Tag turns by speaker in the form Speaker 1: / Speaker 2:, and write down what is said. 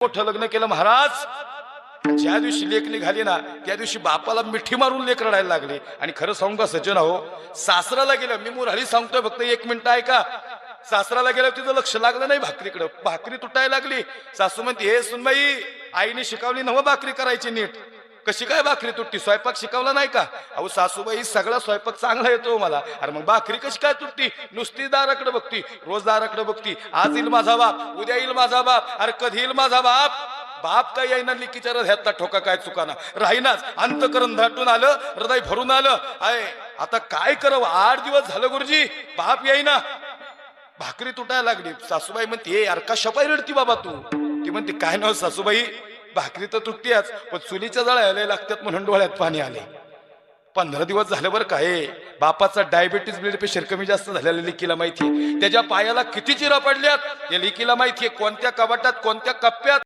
Speaker 1: मोठं लग्न केलं महाराज. ज्या दिवशी लेख निघाली ना त्या दिवशी बापाला मिठी मारून लेख रडायला लागले. आणि खरं सांगू का सज्जन हो सासराला गेलं मी मुरहळी सांगतोय फक्त एक मिनिट ऐका. सासराला गेलं तिथं लक्ष लागलं नाही भाकरीकडं. भाकरी तुटायला लागली. सासू म्हणते हे सुनबाई आईने शिकवली नव भाकरी करायची नीट. कशी काय भाकरी तुटती? स्वयंपाक शिकवला नाही का? अहो सासूबाई सगळा स्वयंपाक चांगला येतो मला. अरे मग भाकरी कशी काय तुटती? नुसती दाराकडे बघती रोज दाराकडे बघती. आज येईल माझा बाप उद्या येईल माझा बाप. अरे कधी येईल माझा बाप? बाप काय येईना लिकीच्या हृदयातला ठोका काय चुकाना. राहीनाच. अंतकरण धाटून आलं हृदय भरून आलं. आय आता काय करावं? आठ दिवस झालं गुरुजी बाप येईना. भाकरी तुटायला लागली. सासूबाई म्हणते हे यार शपाई रडती बाबा तू. ती म्हणते काय नव सासूबाई? भाकरी तर तुटतीच पण चुलीच्या जळायला लागतात म्हणून डोळ्यात पाणी आले. पंधरा दिवस झालं बरं काय बापाचा डायबिटीस ब्लड प्रेशर कमी जास्त झालेला लिकीला माहितीये. त्याच्या पायाला किती चिरा पडल्यात? या लिकीला माहितीये कोणत्या कपाटात कोणत्या कप्प्यात?